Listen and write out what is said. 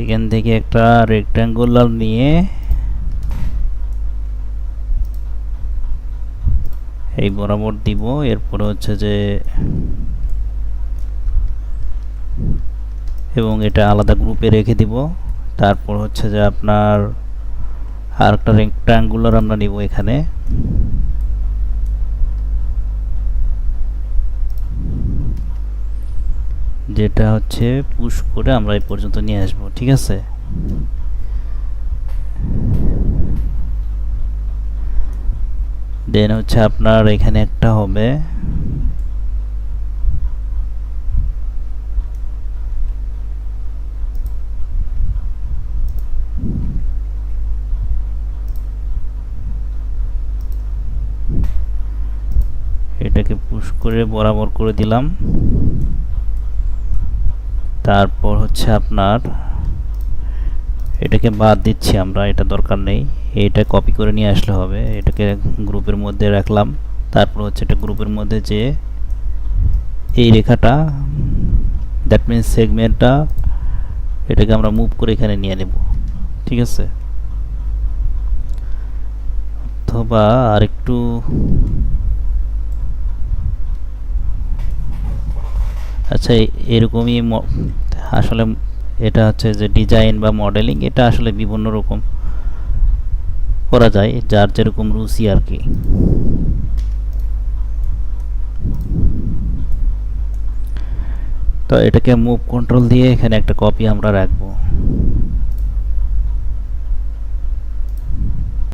এখান থেকে একটা রেক্ট্যাঙ্গুলার নিয়ে এই বরাবর দিব। এরপরে হচ্ছে যে এবং এটা আলাদা গ্রুপে রেখে দিব। তারপর হচ্ছে যে আপনার আর একটা রেক্ট্যাঙ্গুলার আমরা নিব এখানে। যেটা হচ্ছে পুশ করে আমরা এই পর্যন্ত নিয়ে আসব, ঠিক আছে? দেন হচ্ছে আপনার এখানে একটা হবে। এটাকে পুশ করে বরাবর করে দিলাম। তারপর হচ্ছে আপনার, এটাকে বাদ দিচ্ছি আমরা, এটা দরকার নেই। এটা কপি করে নিয়ে আসলে হবে। এটাকে গ্রুপের মধ্যে রাখলাম। তারপর হচ্ছে এটা গ্রুপের মধ্যে যে এই রেখাটা দ্যাট মিনস সেগমেন্টটা এটাকে আমরা মুভ করে এখানে নিয়ে নেব। ঠিক আছে? অথবা আরেকটু আচ্ছা এরকমই আসলে এটা হচ্ছে যে ডিজাইন বা মডেলিং এটা আসলে বিভিন্ন রকম করা যায়, যার যেরকম রুচি আর কি। তো এটাকে মুভ কন্ট্রোল দিয়ে এখানে একটা কপি আমরা রাখব।